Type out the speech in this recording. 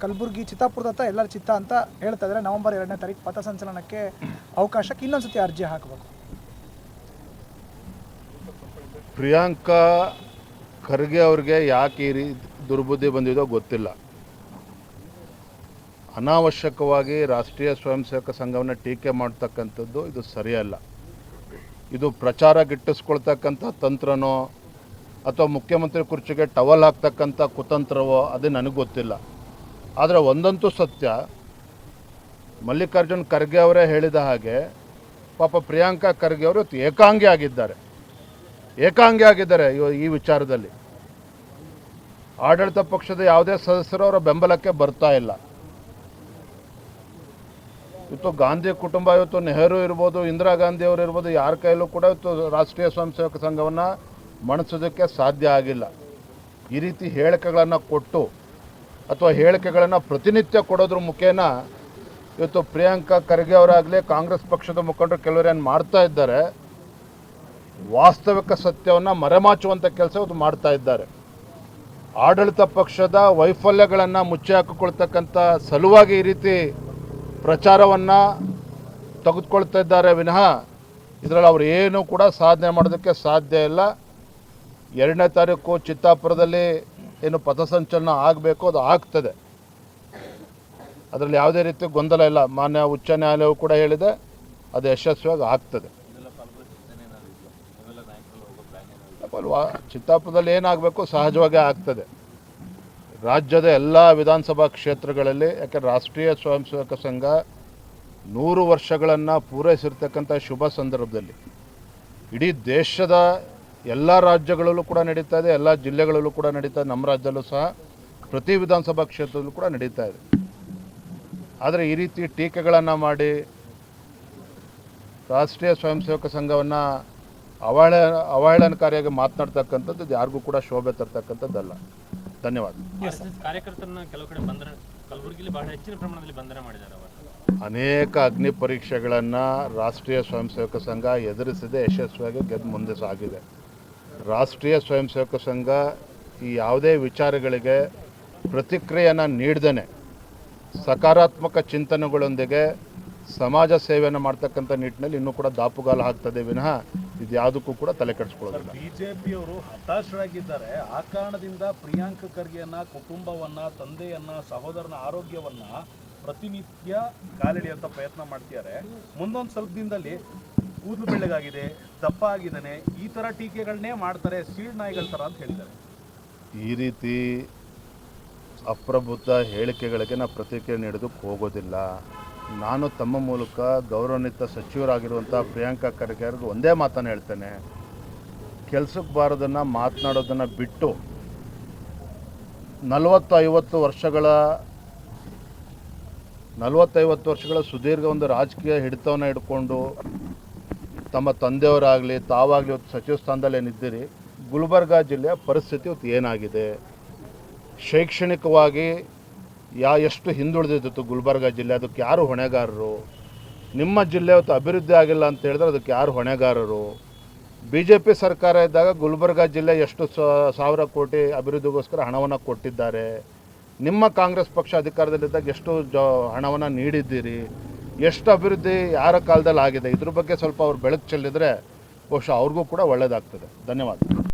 ಕಲಬುರಗಿ ಚಿತ್ತಾಪುರದತ್ತ ಎಲ್ಲರ ಚಿತ್ತ ಅಂತ ಹೇಳ್ತಾ ಇದ್ರೆ ನವೆಂಬರ್ ಎರಡನೇ ತಾರೀಕು ಪಥಸಂಚಲನಕ್ಕೆ ಅವಕಾಶಕ್ಕೆ ಇನ್ನೊಂದ್ಸತಿ ಅರ್ಜಿ ಹಾಕಬೇಕು. ಪ್ರಿಯಾಂಕಾ ಖರ್ಗೆ ಅವ್ರಿಗೆ ಯಾಕೆ ಈ ರೀ ದುರ್ಬುದ್ಧಿ ಬಂದಿದೋ ಗೊತ್ತಿಲ್ಲ. ಅನಾವಶ್ಯಕವಾಗಿ ರಾಷ್ಟ್ರೀಯ ಸ್ವಯಂ ಸೇವಕ ಸಂಘವನ್ನು ಟೀಕೆ ಮಾಡ್ತಕ್ಕಂಥದ್ದು ಇದು ಸರಿಯಲ್ಲ. ಇದು ಪ್ರಚಾರ ಗಿಟ್ಟಿಸ್ಕೊಳ್ತಕ್ಕಂಥ ತಂತ್ರನೋ ಅಥವಾ ಮುಖ್ಯಮಂತ್ರಿ ಕುರ್ಚಿಗೆ ಟವಲ್ ಹಾಕ್ತಕ್ಕಂಥ ಕುತಂತ್ರವೋ ಅದು ನನಗೆ ಗೊತ್ತಿಲ್ಲ. ಆದರೆ ಒಂದಂತೂ ಸತ್ಯ. ಮಲ್ಲಿಕಾರ್ಜುನ್ ಖರ್ಗೆ ಅವರೇ ಹೇಳಿದ ಹಾಗೆ ಪಾಪ ಪ್ರಿಯಾಂಕಾ ಖರ್ಗೆ ಅವರು ಏಕಾಂಗಿ ಆಗಿದ್ದಾರೆ. ಏಕಾಂಗಿ ಆಗಿದ್ದಾರೆ ಈ ವಿಚಾರದಲ್ಲಿ. ಆಡಳಿತ ಪಕ್ಷದ ಯಾವುದೇ ಸದಸ್ಯರು ಅವರ ಬೆಂಬಲಕ್ಕೆ ಬರ್ತಾ ಇಲ್ಲ. ಇವತ್ತು ಗಾಂಧಿ ಕುಟುಂಬ, ಇವತ್ತು ನೆಹರು ಇರ್ಬೋದು, ಇಂದಿರಾ ಗಾಂಧಿ ಅವರು ಇರ್ಬೋದು, ಯಾರ ಕೈಯಲ್ಲೂ ಕೂಡ ಇವತ್ತು ರಾಷ್ಟ್ರೀಯ ಸ್ವಯಂ ಸೇವಕ ಸಂಘವನ್ನು ಮಣಿಸೋದಕ್ಕೆ ಸಾಧ್ಯ ಆಗಿಲ್ಲ. ಈ ರೀತಿ ಹೇಳಿಕೆಗಳನ್ನು ಕೊಟ್ಟು ಅಥವಾ ಹೇಳಿಕೆಗಳನ್ನು ಪ್ರತಿನಿತ್ಯ ಕೊಡೋದ್ರ ಮುಖೇನ ಇವತ್ತು ಪ್ರಿಯಾಂಕಾ ಖರ್ಗೆ ಅವರಾಗಲಿ, ಕಾಂಗ್ರೆಸ್ ಪಕ್ಷದ ಮುಖಂಡರು ಕೆಲವರು ಏನು ಮಾಡ್ತಾ ಇದ್ದಾರೆ, ವಾಸ್ತವಿಕ ಸತ್ಯವನ್ನು ಮರೆಮಾಚುವಂಥ ಕೆಲಸ ಇವತ್ತು ಮಾಡ್ತಾ ಇದ್ದಾರೆ. ಆಡಳಿತ ಪಕ್ಷದ ವೈಫಲ್ಯಗಳನ್ನು ಮುಚ್ಚಿ ಹಾಕಿಕೊಳ್ತಕ್ಕಂಥ ಸಲುವಾಗಿ ಈ ರೀತಿ ಪ್ರಚಾರವನ್ನು ತೆಗೆದುಕೊಳ್ತಾ ಇದ್ದಾರೆ ವಿನಃ ಇದರಲ್ಲಿ ಅವರು ಏನೂ ಕೂಡ ಸಾಧನೆ ಮಾಡೋದಕ್ಕೆ ಸಾಧ್ಯ ಇಲ್ಲ. ಎರಡನೇ ತಾರೀಕು ಚಿತ್ತಾಪುರದಲ್ಲಿ ಏನು ಪಥಸಂಚಲನ ಆಗಬೇಕು, ಅದು ಆಗ್ತದೆ. ಅದರಲ್ಲಿ ಯಾವುದೇ ರೀತಿ ಗೊಂದಲ ಇಲ್ಲ. ಮಾನ್ಯ ಉಚ್ಚ ನ್ಯಾಯಾಲಯವು ಕೂಡ ಹೇಳಿದೆ, ಅದು ಯಶಸ್ವಿಯಾಗಿ ಆಗ್ತದೆ. ಚಿತ್ತಾಪುರದಲ್ಲಿ ಏನಾಗಬೇಕು, ಸಹಜವಾಗಿ ಆಗ್ತದೆ. ರಾಜ್ಯದ ಎಲ್ಲ ವಿಧಾನಸಭಾ ಕ್ಷೇತ್ರಗಳಲ್ಲಿ ಯಾಕೆ ರಾಷ್ಟ್ರೀಯ ಸ್ವಯಂ ಸೇವಕ ಸಂಘ ನೂರು ವರ್ಷಗಳನ್ನು ಪೂರೈಸಿರ್ತಕ್ಕಂಥ ಶುಭ ಸಂದರ್ಭದಲ್ಲಿ, ಇಡೀ ದೇಶದ ಎಲ್ಲ ರಾಜ್ಯಗಳಲ್ಲೂ ಕೂಡ ನಡೀತಾ ಇದೆ ಎಲ್ಲ ಜಿಲ್ಲೆಗಳಲ್ಲೂ ಕೂಡ ನಡೀತಾ ಇದೆ ನಮ್ಮ ರಾಜ್ಯದಲ್ಲೂ ಸಹ ಪ್ರತಿ ವಿಧಾನಸಭಾ ಕ್ಷೇತ್ರದಲ್ಲೂ ಕೂಡ ನಡೀತಾ ಇದೆ. ಆದರೆ ಈ ರೀತಿ ಟೀಕೆಗಳನ್ನು ಮಾಡಿ ರಾಷ್ಟ್ರೀಯ ಸ್ವಯಂ ಸೇವಕ ಸಂಘವನ್ನು ಅವಹೇಳ ಅವಹೇಳನಕಾರಿಯಾಗಿ ಮಾತನಾಡ್ತಕ್ಕಂಥದ್ದು ಯಾರಿಗೂ ಕೂಡ ಶೋಭೆ ತರ್ತಕ್ಕಂಥದ್ದಲ್ಲ. ಧನ್ಯವಾದ. ಕಾರ್ಯಕರ್ತರನ್ನ ಕೆಲವು ಕಡೆ ಬಂಧನ ಕಲಬುರಗಿಲಿ ಬಹಳ ಹೆಚ್ಚಿನ ಪ್ರಮಾಣದಲ್ಲಿ ಬಂಧನ ಮಾಡಿದ್ದಾರೆ ಅನೇಕ ಅಗ್ನಿ ಪರೀಕ್ಷೆಗಳನ್ನು ರಾಷ್ಟ್ರೀಯ ಸ್ವಯಂ ಸೇವಕ ಸಂಘ ಎದುರಿಸದೆ ಯಶಸ್ವಿಯಾಗಿ ಗೆದ್ದು ಮುಂದೆ ಸಾಗಿದೆ. ರಾಷ್ಟ್ರೀಯ ಸ್ವಯಂ ಸೇವಕ ಸಂಘ ಈ ಯಾವುದೇ ವಿಚಾರಗಳಿಗೆ ಪ್ರತಿಕ್ರಿಯೆಯನ್ನು ನೀಡ್ದೇ ಸಕಾರಾತ್ಮಕ ಚಿಂತನೆಗಳೊಂದಿಗೆ ಸಮಾಜ ಸೇವೆಯನ್ನು ಮಾಡ್ತಕ್ಕಂಥ ನಿಟ್ಟಿನಲ್ಲಿ ಇನ್ನೂ ಕೂಡ ದಾಪುಗಾಲು ಹಾಕ್ತದೆ. ವಿನಃ ಇದು ಯಾವುದಕ್ಕೂ ಕೂಡ ತಲೆ ಕೆಡಿಸ್ಕೊಳ್ಳೋದಿಲ್ಲ. ಬಿಜೆಪಿಯವರು ಹತಾಶರಾಗಿದ್ದಾರೆ. ಆ ಕಾರಣದಿಂದ ಪ್ರಿಯಾಂಕ ಖರ್ಗೆಯನ್ನ, ಕುಟುಂಬವನ್ನ, ತಂದೆಯನ್ನ, ಸಹೋದರನ ಆರೋಗ್ಯವನ್ನ ಪ್ರತಿನಿತ್ಯ ಕಾಲಿಡಿಯಂಥ ಪ್ರಯತ್ನ ಮಾಡ್ತಿದ್ದಾರೆ. ಮುಂದೊಂದು ಸ್ವಲ್ಪ ದಿನದಲ್ಲಿ ಕೂದಲು ಬೆಳ್ಳಗಾಗಿದೆ ದಪ್ಪ ಆಗಿದ್ದಾನೆ ಈ ತರ ಟೀಕೆಗಳನ್ನೇ ಮಾಡ್ತಾರೆ ಸೀಳ್ ನಾಯಿಗಳ ತರ ಅಂತ ಹೇಳಿದ್ದಾರೆ. ಈ ರೀತಿ ಅಪ್ರಬುದ್ಧ ಹೇಳಿಕೆಗಳಿಗೆ ನಾವು ಪ್ರತಿಕ್ರಿಯೆ ನೀಡೋದಕ್ಕೆ ಹೋಗೋದಿಲ್ಲ. ನಾನು ತಮ್ಮ ಮೂಲಕ ಗೌರವಾನ್ವಿತ ಸಚಿವರಾಗಿರುವಂಥ ಪ್ರಿಯಾಂಕಾ ಖರ್ಗೆ ಅವ್ರಿಗೆ ಒಂದೇ ಮಾತನ್ನು ಹೇಳ್ತೇನೆ. ಕೆಲಸಕ್ಕೆ ಬಾರದನ್ನು, ಮಾತನಾಡೋದನ್ನು ಬಿಟ್ಟು ನಲವತ್ತು ಐವತ್ತು ವರ್ಷಗಳ, ನಲವತ್ತೈವತ್ತು ವರ್ಷಗಳ ಸುದೀರ್ಘ ಒಂದು ರಾಜಕೀಯ ಹಿಡಿತವನ್ನು ಹಿಡ್ಕೊಂಡು ತಮ್ಮ ತಂದೆಯವರಾಗಲಿ, ತಾವಾಗಲಿ ಇವತ್ತು ಸಚಿವ ಸ್ಥಾನದಲ್ಲಿ ಏನಿದ್ದೀರಿ, ಗುಲ್ಬರ್ಗ ಜಿಲ್ಲೆಯ ಪರಿಸ್ಥಿತಿ ಇವತ್ತು ಏನಾಗಿದೆ? ಶೈಕ್ಷಣಿಕವಾಗಿ ಯಾ, ಎಷ್ಟು ಹಿಂದುಳಿದಿತ್ತು ಗುಲ್ಬರ್ಗ ಜಿಲ್ಲೆ? ಅದಕ್ಕೆ ಯಾರು ಹೊಣೆಗಾರರು? ನಿಮ್ಮ ಜಿಲ್ಲೆ ಇವತ್ತು ಅಭಿವೃದ್ಧಿ ಆಗಿಲ್ಲ ಅಂತ ಹೇಳಿದ್ರೆ ಅದಕ್ಕೆ ಯಾರು ಹೊಣೆಗಾರರು? ಬಿ ಜೆ ಪಿ ಸರ್ಕಾರ ಇದ್ದಾಗ ಗುಲ್ಬರ್ಗ ಜಿಲ್ಲೆ ಎಷ್ಟು ಸಾವಿರ ಕೋಟಿ ಅಭಿವೃದ್ಧಿಗೋಸ್ಕರ ಹಣವನ್ನು ಕೊಟ್ಟಿದ್ದಾರೆ. ನಿಮ್ಮ ಕಾಂಗ್ರೆಸ್ ಪಕ್ಷ ಅಧಿಕಾರದಲ್ಲಿದ್ದಾಗ ಎಷ್ಟು ಜ, ಹಣವನ್ನು ನೀಡಿದ್ದೀರಿ? ಎಷ್ಟು ಅಭಿವೃದ್ಧಿ ಯಾರ ಕಾಲದಲ್ಲಿ ಆಗಿದೆ? ಇದ್ರ ಬಗ್ಗೆ ಸ್ವಲ್ಪ ಅವ್ರು ಬೆಳಕು ಚೆಲ್ಲಿದರೆ ಬಹುಶಃ ಅವ್ರಿಗೂ ಕೂಡ ಒಳ್ಳೆಯದಾಗ್ತದೆ ಧನ್ಯವಾದ